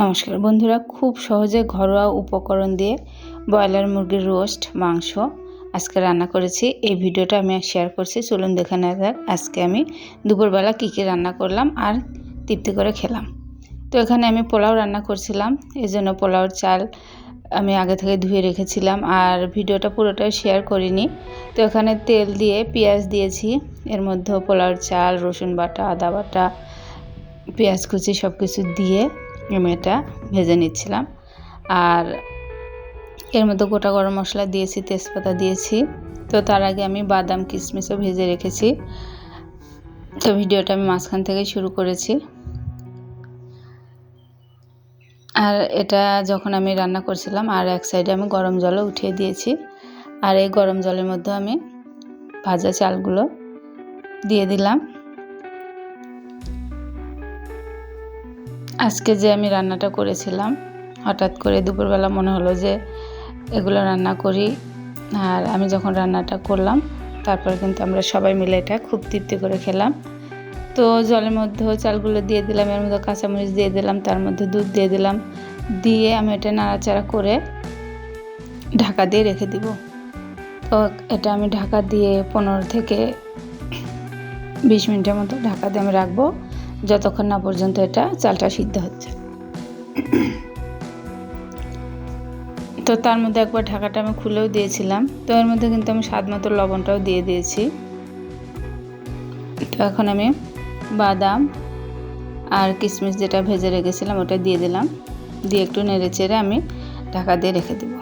নমস্কার বন্ধুরা, খুব সহজে ঘরোয়া উপকরণ দিয়ে ব্রয়লার মুরগির রোস্ট, মাংস আজকে রান্না করেছি। এই ভিডিওটা আমি শেয়ার করছি, চলুন দেখে নেওয়া যাক আজকে আমি দুপুরবেলা কী কী রান্না করলাম আর তৃপ্তি করে খেলাম। তো এখানে আমি পোলাও রান্না করছিলাম, এই জন্য পোলাওর চাল আমি আগে থেকে ধুয়ে রেখেছিলাম আর ভিডিওটা পুরোটাই শেয়ার করিনি। তো এখানে তেল দিয়ে পেঁয়াজ দিয়েছি, এর মধ্যে পোলাওর চাল, রসুন বাটা, আদা বাটা, পেঁয়াজ কুচি সব কিছু দিয়ে এটা ভেজে নিচ্ছিলাম। আর এর মধ্যে গোটা গরম মশলা দিয়েছি, তেজপাতা দিয়েছি। তো তার আগে আমি বাদাম, কিশমিশও ভেজে রেখেছি। তো ভিডিওটা আমি মাঝখান থেকে শুরু করেছি। আর এটা যখন আমি রান্না করছিলাম, আর এক সাইডে আমি গরম জলও উঠিয়ে দিয়েছি। আর এই গরম জলের মধ্যে আমি ভাজা চালগুলো দিয়ে দিলাম। আজকে যে আমি রান্নাটা করেছিলাম, হঠাৎ করে দুপুরবেলা মনে হলো যে এগুলো রান্না করি। আর আমি যখন রান্নাটা করলাম, তারপর কিন্তু আমরা সবাই মিলে এটা খুব তৃপ্তি করে খেলাম। তো জলের মধ্যে চালগুলো দিয়ে দিলাম, এর মধ্যে কাঁচামরিচ দিয়ে দিলাম, তার মধ্যে দুধ দিয়ে দিলাম। দিয়ে আমি এটা নাড়াচাড়া করে ঢাকা দিয়ে রেখে দিব। তো এটা আমি ঢাকা দিয়ে পনেরো থেকে বিশ মিনিটের মতো ঢাকা দিয়ে আমি রাখব। যতক্ষণ না পর্যন্ত এটা চালটা সিদ্ধ হচ্ছে। তো তার মধ্যে একবার ঢাকাটা আমি খুলেও দিয়েছিলাম। তো এর মধ্যে কিন্তু আমি স্বাদ মতো লবণটাও দিয়ে দিয়েছি। তো এখন আমি বাদাম আর কিশমিশ যেটা ভেজে রেখেছিলাম ওটা দিয়ে দিলাম। দিয়ে একটু নেড়ে চেড়ে আমি ঢাকা দিয়ে রেখে দেব।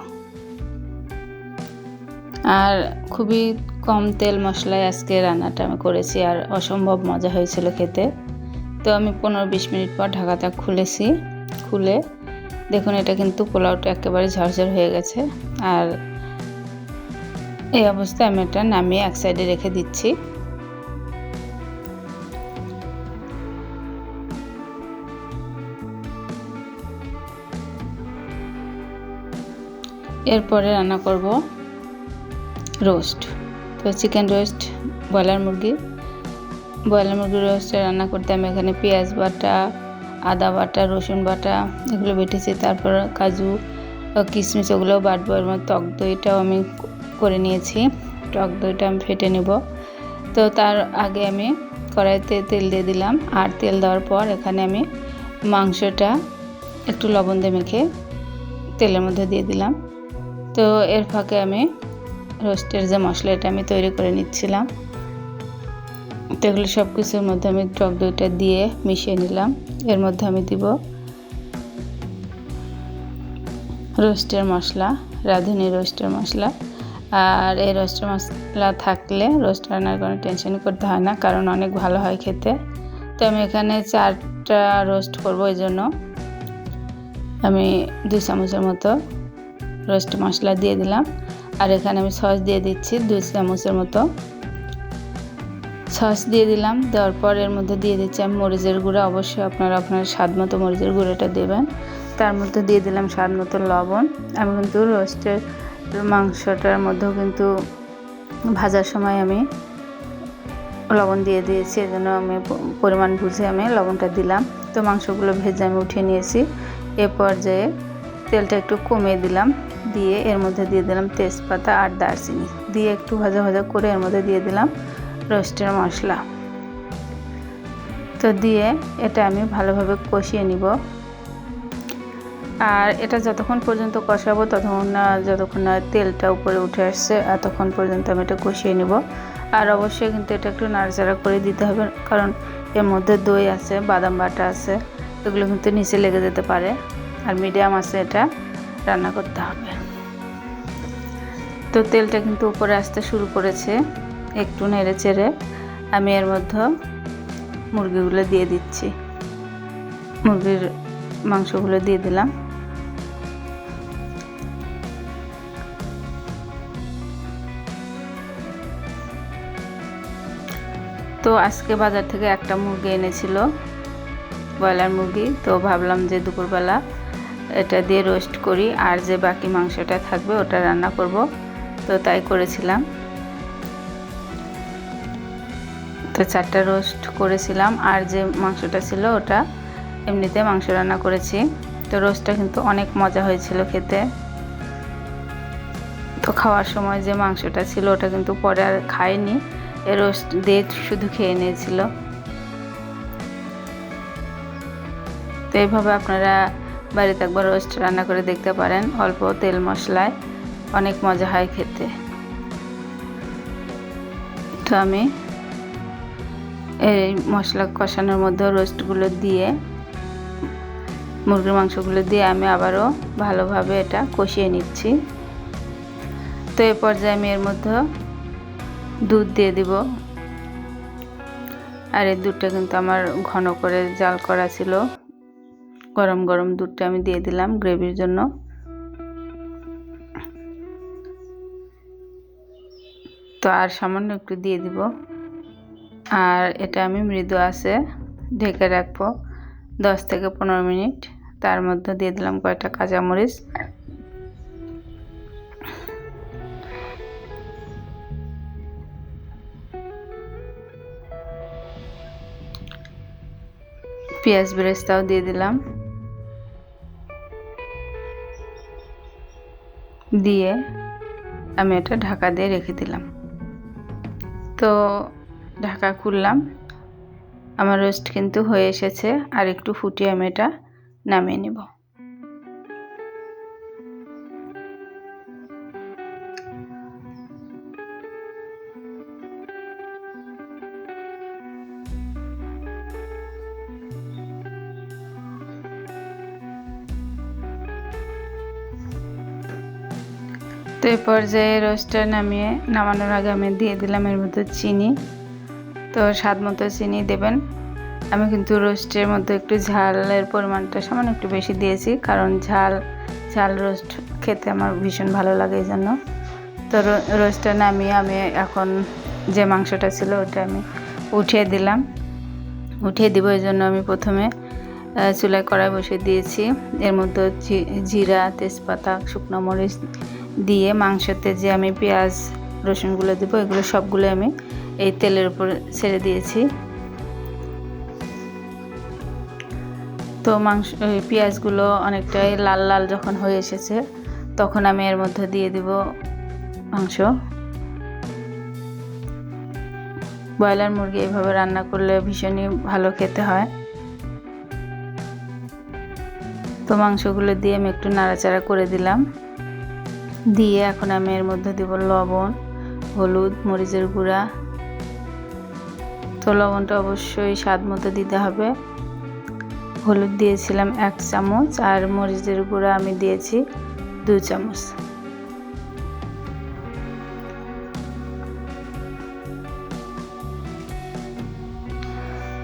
আর খুবই কম তেল মশলায় আজকে রান্নাটা আমি করেছি আর অসম্ভব মজা হয়েছিল খেতে। তো আমি পনেরো বিশ মিনিট পর ঢাকাটা খুলেছি, খুলে দেখুন এটা কিন্তু পোলাওটা একেবারে ঝরঝর হয়ে গেছে। আর এই অবস্থায় আমি এটা নামিয়ে এক সাইডে রেখে দিচ্ছি। এরপরে রান্না করব রোস্ট। তো চিকেন রোস্ট, ব্রয়লার মুরগি ব্রয়লার মুরগির রোস্টে রান্না করতে আমি এখানে পেঁয়াজ বাটা, আদা বাটা, রসুন বাটা এগুলো বেটেছি। তারপর কাজু কিশমিশ ওগুলোও বাটবো। মধ্যে টক দইটাও আমি করে নিয়েছি। টক দইটা আমি ফেটে নেব। তো তার আগে আমি কড়াইতে তেল দিয়ে দিলাম। আর তেল দেওয়ার পর এখানে আমি মাংসটা একটু লবণ দিয়ে মেখে তেলের মধ্যে দিয়ে দিলাম। তো এর ফাঁকে আমি রোস্টের যে মশলা এটা আমি তৈরি করে নিচ্ছিলাম। তো এগুলো সব কিছুর মধ্যে আমি টক দইটা দিয়ে মিশিয়ে নিলাম। এর মধ্যে আমি দিব রোস্টের মশলা, রাঁধুনি রোস্টের মশলা। আর এই রোস্টের মশলা থাকলে রোস্ট রান্নার কোনো টেনশন করতে হয় না, কারণ অনেক ভালো হয় খেতে। তো আমি এখানে চারটা রোস্ট করব, এই জন্য আমি দুই চামচের মতো রোস্ট মশলা দিয়ে দিলাম। আর এখানে আমি সস দিয়ে দিচ্ছি, দুই চামচের মতো সস দিয়ে দিলাম, দেওয়ার পর এর মধ্যে দিয়ে দিচ্ছি আমি মরিচের গুঁড়া। অবশ্যই আপনারা আপনার স্বাদ মতো মরিচের গুঁড়োটা দেবেন। তার মধ্যে দিয়ে দিলাম স্বাদ মতো লবণ। আমি কিন্তু রোস্টের মাংসটার মধ্যেও কিন্তু ভাজার সময় আমি লবণ দিয়ে দিয়েছি, এজন্য আমি পরিমাণ বুঝে আমি লবণটা দিলাম। তো মাংসগুলো ভেজে আমি উঠিয়ে নিয়েছি। এ পর্যায়ে তেলটা একটু কমিয়ে দিলাম। দিয়ে এর মধ্যে দিয়ে দিলাম তেজপাতা আর দারচিনি। দিয়ে একটু ভাজা ভাজা করে এর মধ্যে দিয়ে দিলাম। রোস্টের মশলা। তো দিয়ে এটা আমি ভালোভাবে কষিয়ে নিব। আর এটা যতক্ষণ পর্যন্ত কষাবো ততক্ষণ না, যতক্ষণ না তেলটা উপরে উঠে আসছে, এতক্ষণ পর্যন্ত আমি এটা কষিয়ে নিব। আর অবশ্যই কিন্তু এটা একটু নাড়াচাড়া করে দিতে হবে, কারণ এর মধ্যে দই আছে, বাদাম বাটা আছে, এগুলো কিন্তু নিচে লেগে যেতে পারে। আর মিডিয়াম আছে এটা, রান্না করতে হবে। তো তেলটা কিন্তু উপরে আসতে শুরু করেছে। একটু নেড়ে চেড়ে আমি এর মধ্যে মুরগিগুলো দিয়ে দিচ্ছি। মুরগির মাংসগুলো দিয়ে দিলাম। তো আজকে বাজার থেকে একটা মুরগি এনেছিল, ব্রয়লার মুরগি। তো ভাবলাম যে দুপুরবেলা এটা দিয়ে রোস্ট করি, আর যে বাকি মাংসটা থাকবে ওটা রান্না করব। তো তাই করেছিলাম। তো চারটা রোস্ট করেছিলাম আর যে মাংসটা ছিল ওটা এমনিতে মাংস রান্না করেছি। তো রোস্টটা কিন্তু অনেক মজা হয়েছিল খেতে। তো খাওয়ার সময় যে মাংসটা ছিল ওটা কিন্তু পরে আর খায়নি এ রোস্ট দিয়ে শুধু খেয়ে নিয়েছিল। তো এইভাবে আপনারা বাড়িতে একবার রোস্ট রান্না করে দেখতে পারেন অল্প তেল মশলায়। অনেক মজা হয় খেতে। তো আমি এই মশলা কষানোর মধ্যে রোস্টগুলো দিয়ে, মুরগির মাংসগুলো দিয়ে আমি আবারও ভালোভাবে এটা কষিয়ে নিচ্ছি। তো এ পর্যায়ে আমি এর মধ্যে দুধ দিয়ে দিব। আর এই দুধটা কিন্তু আমার ঘন করে জাল করা ছিল। গরম গরম দুধটা আমি দিয়ে দিলাম গ্রেভির জন্য। তো আর সামান্য একটু দিয়ে দিব। আর এটা আমি মৃদু আছে, ঢেকে রাখব দশ থেকে পনেরো মিনিট। তার মধ্যে দিয়ে দিলাম কয়েকটা কাঁচামরিচ। পেঁয়াজ বেরেস্তাও দিয়ে দিলাম। দিয়ে আমি এটা ঢাকা দিয়ে রেখে দিলাম। তো ঢাকা খুললাম। আমার রোস্ট কিন্তু হয়ে এসেছে, আর একটু ফুটিয়ে আমি এটা নামিয়ে নেব। তো এই পর্যায়ে রোস্টটা নামিয়ে নামানোর আগে আমি দিয়ে দিলাম এর মধ্যে চিনি। তো স্বাদ মতো চিনি দেবেন। আমি কিন্তু রোস্টের মধ্যে একটু ঝালের পরিমাণটা সামান্য একটু বেশি দিয়েছি, কারণ ঝাল ঝাল রোস্ট খেতে আমার ভীষণ ভালো লাগে এই জন্য। তো রোস্টটা নামিয়ে আমি এখন যে মাংসটা ছিল ওটা আমি উঠিয়ে দিলাম। উঠিয়ে দিব এই জন্য আমি প্রথমে চুলায় কড়াই বসে দিয়েছি। এর মধ্যে জিরা, তেজপাতা, শুকনো মরিচ দিয়ে মাংসতে যে আমি পেঁয়াজ, রসুনগুলো দেবো, এগুলো সবগুলো আমি এই তেলের উপর ছেড়ে দিয়েছি। তো মাংস পেঁয়াজগুলো অনেকটাই লাল লাল যখন হয়ে এসেছে, তখন আমি এর মধ্যে দিয়ে দিব মাংস। ব্রয়লার মুরগি এইভাবে রান্না করলে ভীষণই ভালো খেতে হয়। তো মাংসগুলো দিয়ে আমি একটু নাড়াচাড়া করে দিলাম। দিয়ে এখন আমি এর মধ্যে দিব লবণ, হলুদ, মরিচের গুঁড়া তো লবণটা অবশ্যই স্বাদ মতো দিতে হবে। হলুদ দিয়েছিলাম এক চামচ আর মরিচের গুঁড়া আমি দিয়েছি দু চামচ।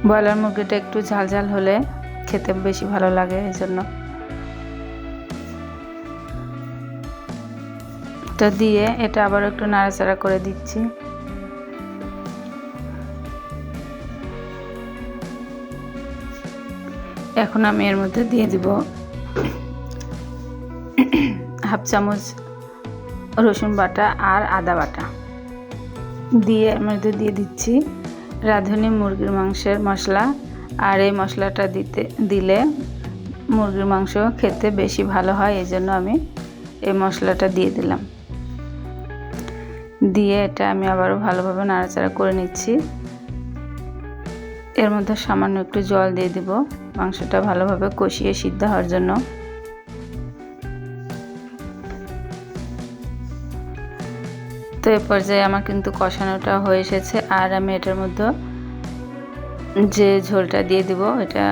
ব্রয়লার মুরগিটা একটু ঝাল ঝাল হলে খেতে বেশি ভালো লাগে এই জন্য তো দিয়ে এটা আবার একটু নাড়াচাড়া করে দিচ্ছি। এখন আমি এর মধ্যে দিয়ে দিব হাফ চামচ রসুন বাটা আর আদা বাটা। দিয়ে এর মধ্যে দিয়ে দিচ্ছি রাঁধুনি মুরগির মাংসের মশলা। আর এই মশলাটা দিতে, দিলে মুরগির মাংস খেতে বেশি ভালো হয় এই জন্য আমি এই মশলাটা দিয়ে দিলাম। দিয়ে এটা আমি আবারও ভালোভাবে নাড়াচাড়া করে নিচ্ছি। এর মধ্যে সামান্য একটু জল দিয়ে দিব। মাংসটা ভালোভাবে কষিয়ে সিদ্ধ হওয়ার জন্য। তো এ পর্যায়ে আমার কিন্তু কষানোটা হয়ে এসেছে আর আমি এটার মধ্যে যে ঝোলটা দিয়ে দিব, এটা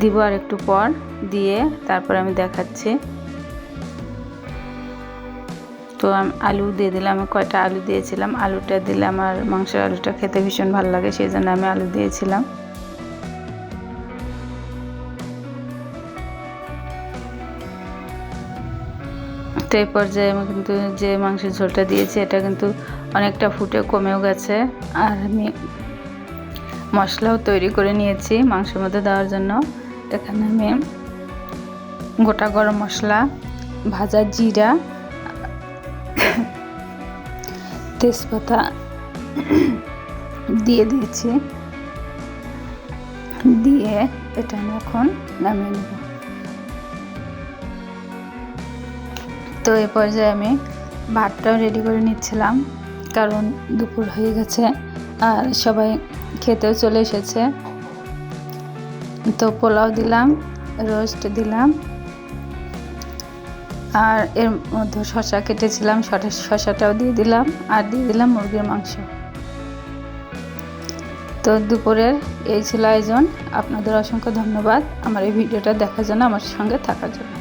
দিব আর একটু পর দিয়ে তারপর আমি দেখাচ্ছি। তো আমি আলু দিয়ে দিলাম, আমি কয়টা আলু দিয়েছিলাম। আলুটা দিলে আমার মাংসের আলুটা খেতে ভীষণ ভালো লাগে, সেই জন্য আমি আলু দিয়েছিলাম। তো এই পর্যায়ে আমি কিন্তু যে মাংসের ঝোলটা দিয়েছি, এটা কিন্তু অনেকটা ফুটে কমেও গেছে। আর আমি মশলাও তৈরি করে নিয়েছি মাংসের মধ্যে দেওয়ার জন্য। এখানে আমি গোটা গরম মশলা, ভাজা জিরা তেজপাতা দিয়ে দিয়েছি। দিয়ে এটা আমি এখন নামিয়ে নেব। তো এ পর্যায়ে আমি ভাতটাও রেডি করে নিচ্ছিলাম, কারণ দুপুর হয়ে গেছে আর সবাই খেতেও চলে এসেছে। তো পোলাও দিলাম, রোস্ট দিলাম আর এর মধ্যে শশা কেটেছিলাম শশা শশাটাও দিয়ে দিলাম আর দিয়ে দিলাম মুরগির মাংস। তো দুপুরের এই ছিল আয়োজন। আপনাদের অসংখ্য ধন্যবাদ। আমার এই ভিডিওটা দেখার জন্য আমার সঙ্গে থাকার জন্য।